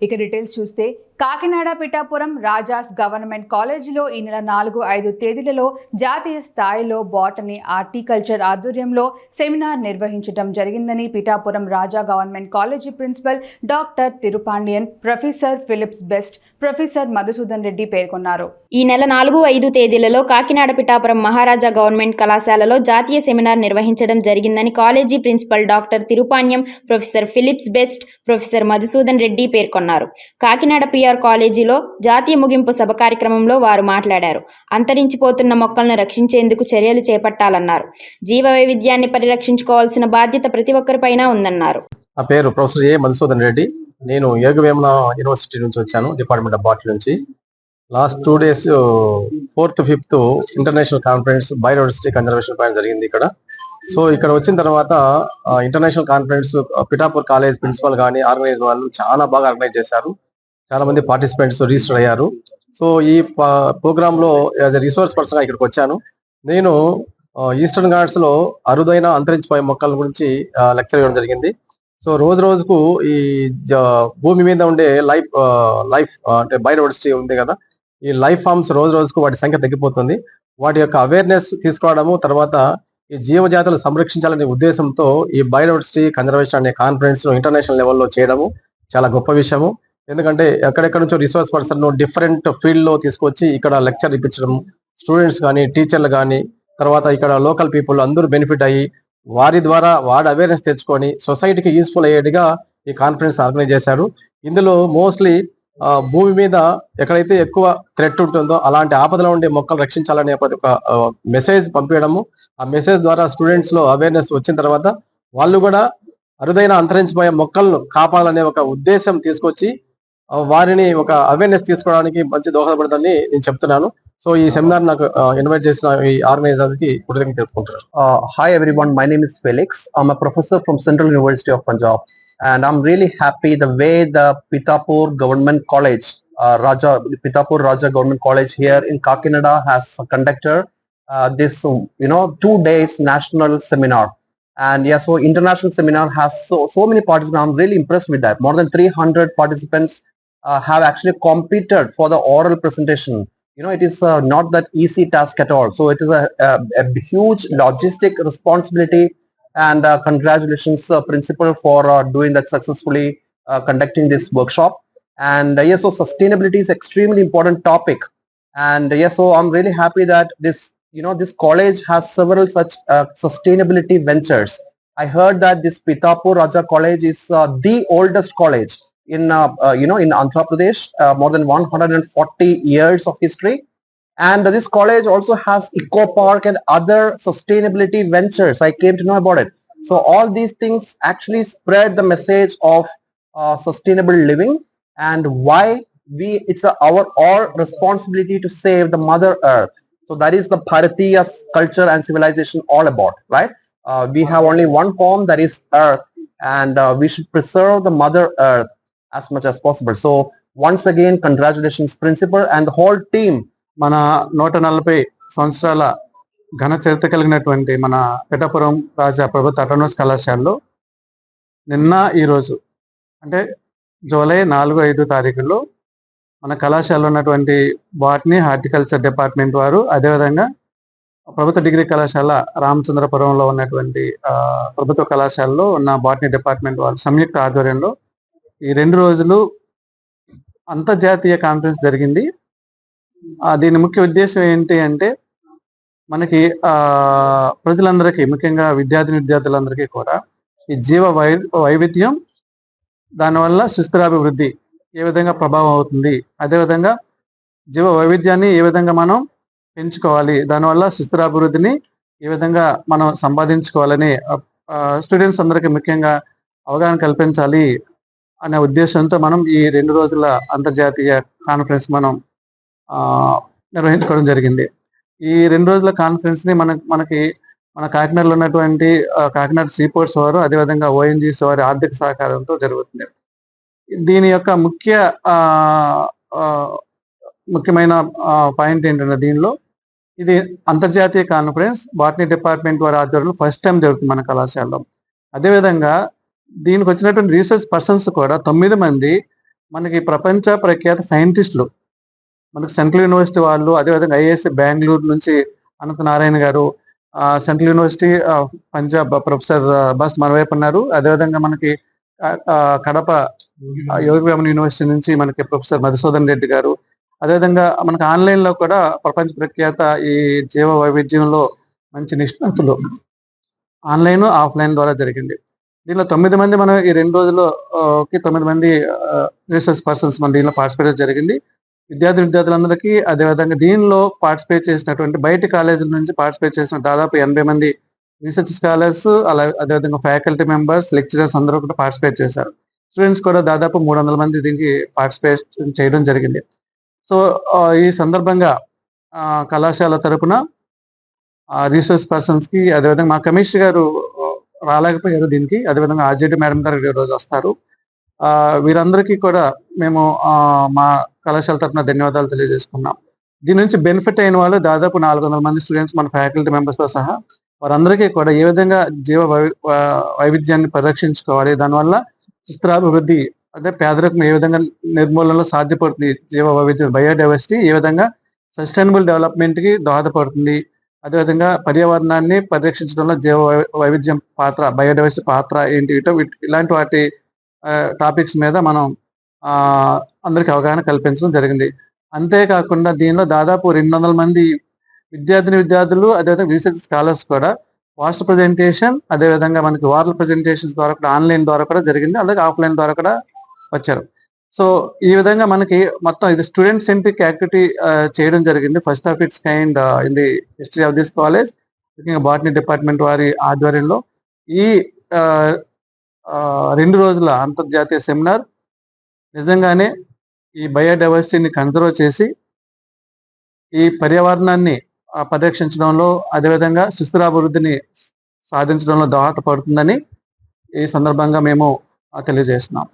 ఇక డీటెయిల్స్ చూస్తే కాకినాడ పిఠాపురం రాజాస్ గవర్నమెంట్ కాలేజీలో ఈ నెల నాలుగు ఐదు తేదీలలో జాతీయ స్థాయిలో బాటనీ ఆర్టికల్చర్ ఆధ్వర్యంలో సెమినార్ నిర్వహించడం జరిగిందని Pithapuram Raja government college principal doctor Tirupandian professor Felix Bast professor Madhusudan Reddy పేర్కొన్నారు. ఈ నెల నాలుగు ఐదు తేదీలలో కాకినాడ పిఠాపురం మహారాజా గవర్నమెంట్ కళాశాలలో జాతీయ సెమినార్ నిర్వహించడం జరిగిందని కాలేజీ ప్రిన్సిపల్ డాక్టర్ తిరుపాన్యం professor Philips best professor Madhusudan Reddy పేర్కొన్నారు. కాకినాడ పిఆర్ కాలేజీలో జాతీయ ముగింపు సభ కార్యక్రమంలో వారు మాట్లాడారు. అంతరించిపోతున్న మొక్కలను రక్షించేందుకు చర్యలు చేపట్టాలన్నారు. జీవ వైవిధ్యాన్ని పరిరక్షించుకోవాల్సిన బాధ్యత ప్రతి ఒక్కరిపైన ఉందన్నారు. నా పేరు ప్రొఫెసర్ ఏ మధుసూదన్ రెడ్డి. నేను యోగవేమన యూనివర్సిటీ నుంచి వచ్చాను డిపార్ట్మెంట్ ఆఫ్ బాటనీ నుంచి. Last two days fourth fifth international conference biodiversity conservation పైన జరిగింది ఇక్కడ. సో ఇక్కడ వచ్చిన తర్వాత international conference Pithapur college principal కానీ ఆర్గనైజ్ వాళ్ళు చాలా బాగా ఆర్గనైజ్ చేశారు. చాలా మంది పార్టిసిపెంట్స్ రిజిస్టర్ అయ్యారు. సో ఈ ప్రోగ్రామ్లో యాజ్ ఎ రిసోర్స్ పర్సన్ ఇక్కడికి వచ్చాను. నేను ఈస్టర్న్ ఘాట్స్లో అరుదైన అంతరించిపోయే మొక్కల గురించి లెక్చర్ ఇవ్వడం జరిగింది. సో రోజు రోజుకు ఈ జ- భూమి మీద ఉండే లైఫ్ లైఫ్ అంటే బయోడైవర్సిటీ ఉంది కదా ఈ లైఫ్ ఫార్మ్స్ రోజు రోజుకు వాటి సంఖ్య తగ్గిపోతుంది. వాటి యొక్క అవేర్నెస్ తీసుకోవడము తర్వాత ఈ జీవజాతులు సంరక్షించాలనే ఉద్దేశంతో ఈ బయోడైవర్సిటీ కన్జర్వేషన్ అనే కాన్ఫరెన్స్ ఇంటర్నేషనల్ లెవెల్లో చేయడము చాలా గొప్ప విషయము. ఎందుకంటే ఎక్కడెక్కడ నుంచో రిసోర్స్ పర్సన్ డిఫరెంట్ ఫీల్డ్లో తీసుకొచ్చి ఇక్కడ లెక్చర్ ఇప్పించడం స్టూడెంట్స్ కానీ టీచర్లు కానీ తర్వాత ఇక్కడ లోకల్ పీపుల్ అందరూ బెనిఫిట్ అయ్యి వారి ద్వారా వాడి అవేర్నెస్ తెచ్చుకొని సొసైటీకి యూస్ఫుల్ అయ్యేట్టుగా ఈ కాన్ఫరెన్స్ ఆర్గనైజ్ చేశారు. ఇందులో మోస్ట్లీ భూమి మీద ఎక్కడైతే ఎక్కువ థ్రెట్ ఉంటుందో అలాంటి ఆపదలో ఉండే మొక్కలు రక్షించాలనే ఒక మెసేజ్ పంపించడము. ఆ మెసేజ్ ద్వారా స్టూడెంట్స్లో అవేర్నెస్ వచ్చిన తర్వాత వాళ్ళు కూడా అరుదైన అంతరించిపోయే మొక్కలను కాపాడాలనే ఒక ఉద్దేశం తీసుకొచ్చి వారిని ఒక అవేర్నెస్ తీసుకోవడానికి మంచి దోహదపడుతుందని నేను చెప్తున్నాను. సో ఈ సెమినార్ నాకు ఇన్వైట్ చేసిన ఈ ఆర్గనైజర్కి కృతజ్ఞత తెలుపుకుంటున్నాను. Hi hi everyone, my name is Felix. I'm a professor from Central University and I'm really happy the way the Pitapur Government College, uh, Raja Pitapur Raja Government College here in Kakinada has conducted uh, this, you know, two days national seminar. And yeah, so international seminar has so so many participants. I'm really impressed with that. More than 300 participants uh, have actually competed for the oral presentation you know it is uh, not that easy task at all so it is a, a, a huge logistic responsibility and uh, congratulations uh, principal for uh, doing that successfully uh, conducting this workshop. And uh, yes so sustainability is extremely important topic. And uh, yes so i'm really happy that this you know this college has several such uh, sustainability ventures. I heard that this pitapur raja college is uh, the oldest college in uh, uh, you know in andhra pradesh uh, more than 140 years of history and this college also has eco park and other sustainability ventures. I came to know about it. So all these things actually spread the message of uh, sustainable living and why we it's a, our all responsibility to save the mother earth. So that is the bharatiya culture and civilization all about right? Uh, we have only one home that is earth. And uh, we should preserve the mother earth as much as possible. So once again congratulations principal and the whole team మన నూట నలభై సంవత్సరాల ఘన చరిత్ర కలిగినటువంటి మన పిఠాపురం రాజా ప్రభుత్వ autonomous కళాశాలలో నిన్న ఈరోజు అంటే జూలై నాలుగు ఐదు తారీఖుల్లో మన కళాశాలలో ఉన్నటువంటి బాటనీ హార్టికల్చర్ డిపార్ట్మెంట్ వారు అదేవిధంగా ప్రభుత్వ డిగ్రీ కళాశాల రామచంద్రపురంలో ఉన్నటువంటి ప్రభుత్వ కళాశాలలో ఉన్న బాటనీ డిపార్ట్మెంట్ వాళ్ళు సంయుక్త ఆధ్వర్యంలో ఈ రెండు రోజులు అంతర్జాతీయ కాన్ఫరెన్స్ జరిగింది. దీని ముఖ్య ఉద్దేశం ఏంటి అంటే మనకి ఆ ప్రజలందరికీ ముఖ్యంగా విద్యార్థిని విద్యార్థులందరికీ కూడా ఈ జీవ వై వైవిధ్యం దానివల్ల సుస్థిరాభివృద్ధి ఏ విధంగా ప్రభావం అవుతుంది అదేవిధంగా జీవ వైవిధ్యాన్ని ఏ విధంగా మనం పెంచుకోవాలి దానివల్ల సుస్థిరాభివృద్ధిని ఏ విధంగా మనం సంపాదించుకోవాలని స్టూడెంట్స్ అందరికీ ముఖ్యంగా అవగాహన కల్పించాలి అనే ఉద్దేశంతో మనం ఈ రెండు రోజుల అంతర్జాతీయ కాన్ఫరెన్స్ మనం నిర్వహించుకోవడం జరిగింది. ఈ రెండు రోజుల కాన్ఫరెన్స్ని మన మనకి మన కాకినాడలో ఉన్నటువంటి కాకినాడ సీపోర్ట్స్ వారు అదేవిధంగా ఓఎన్జీసీ వారి ఆర్థిక సహకారంతో జరుగుతుంది. దీని యొక్క ముఖ్య ముఖ్యమైన పాయింట్ ఏంటంటే దీనిలో ఇది అంతర్జాతీయ కాన్ఫరెన్స్ బాటనీ డిపార్ట్మెంట్ వారి ఆధ్వర్యంలో ఫస్ట్ టైం జరుగుతుంది మన కళాశాలలో. అదేవిధంగా దీనికి వచ్చినటువంటి రీసెర్చ్ పర్సన్స్ కూడా తొమ్మిది మంది మనకి ప్రపంచ ప్రఖ్యాత సైంటిస్టులు మనకి సెంట్రల్ యూనివర్సిటీ వాళ్ళు అదేవిధంగా ఐఏఎస్ బెంగళూరు నుంచి అనంత నారాయణ గారు ఆ, central university Punjab professor Bast మన వైపు ఉన్నారు. అదేవిధంగా మనకి కడప ఆ, యోగి యూనివర్సిటీ నుంచి మనకి ప్రొఫెసర్ మధుసూదన్ రెడ్డి గారు. అదేవిధంగా మనకి ఆన్లైన్లో కూడా ప్రపంచ ప్రఖ్యాత ఈ జీవ వైవిధ్యంలో మంచి నిష్ణాతులు. ఆన్లైన్ ఆఫ్లైన్ ద్వారా జరిగింది. దీనిలో తొమ్మిది మంది మనం ఈ రెండు రోజుల్లో తొమ్మిది మంది రీసెర్చ్ పర్సన్స్ మన దీనిలో పార్టిసిపేట్ జరిగింది. విద్యార్థి విద్యార్థులందరికీ అదేవిధంగా దీనిలో పార్టిసిపేట్ చేసినటువంటి బయట కాలేజీల నుంచి పార్టిసిపేట్ చేసిన దాదాపు ఎనభై మంది రీసెర్చ్ స్కాలర్స్ అలా అదేవిధంగా ఫ్యాకల్టీ మెంబర్స్ లెక్చరర్స్ అందరూ కూడా పార్టిసిపేట్ చేశారు. స్టూడెంట్స్ కూడా దాదాపు మూడు వందల మంది దీనికి పార్టిసిపేట్ చేయడం జరిగింది. సో ఈ సందర్భంగా కళాశాల తరపున రీసెర్చ్ పర్సన్స్కి అదేవిధంగా మా కమిషనర్ గారు రాలేకపోయారు దీనికి. అదేవిధంగా ఆర్జేడి మేడం గారు రోజు వస్తారు. వీరందరికీ కూడా మేము మా కళాశాల తరపున ధన్యవాదాలు తెలియజేసుకున్నాం. దీని నుంచి బెనిఫిట్ అయిన వాళ్ళు దాదాపు నాలుగు వందల మంది స్టూడెంట్స్ మన ఫ్యాకల్టీ మెంబర్స్తో సహా వారందరికీ కూడా ఏ విధంగా జీవ వైవిధ్యాన్ని పరిరక్షించుకోవాలి దానివల్ల సుస్థిరాభివృద్ధి అదే పేదరికం ఏ విధంగా నిర్మూలనలో సాధ్యపడుతుంది జీవ వైవిధ్యం బయోడైవర్సిటీ ఏ విధంగా సస్టైనబుల్ డెవలప్మెంట్కి దోహదపడుతుంది అదేవిధంగా పర్యావరణాన్ని పరిరక్షించడంలో జీవ వై- వైవిధ్యం పాత్ర బయోడైవర్సిటీ పాత్ర ఏంటి వీటి- ఇలాంటి వాటి టాపిక్స్ మీద మనం అందరికి అవగాహన కల్పించడం జరిగింది. అంతేకాకుండా దీనిలో దాదాపు రెండు వందల మంది విద్యార్థిని విద్యార్థులు అదేవిధంగా రీసెర్చ్ స్కాలర్స్ కూడా వాట్స్ ప్రజెంటేషన్ అదేవిధంగా మనకి వార్ల ప్రజెంటేషన్స్ ద్వారా కూడా ఆన్లైన్ ద్వారా కూడా జరిగింది. అలాగే ఆఫ్లైన్ ద్వారా కూడా వచ్చారు. సో ఈ విధంగా మనకి మొత్తం ఇది స్టూడెంట్ సెంట్రిక్ యాక్టివిటీ చేయడం జరిగింది. First of its kind in the history of this college ముఖ్యంగా బాటనీ డిపార్ట్మెంట్ వారి ఆధ్వర్యంలో. ఈ రెండు రోజుల అంతర్జాతీయ సెమినార్. నిజంగానే ఈ బయోడైవర్సిటీని కన్జర్వ్ చేసి ఈ పర్యావరణాన్ని పరిరక్షించడంలో అదేవిధంగా సుస్థిరాభివృద్ధిని సాధించడంలో దోహదపడుతుందని ఈ సందర్భంగా మేము తెలియజేస్తున్నాం.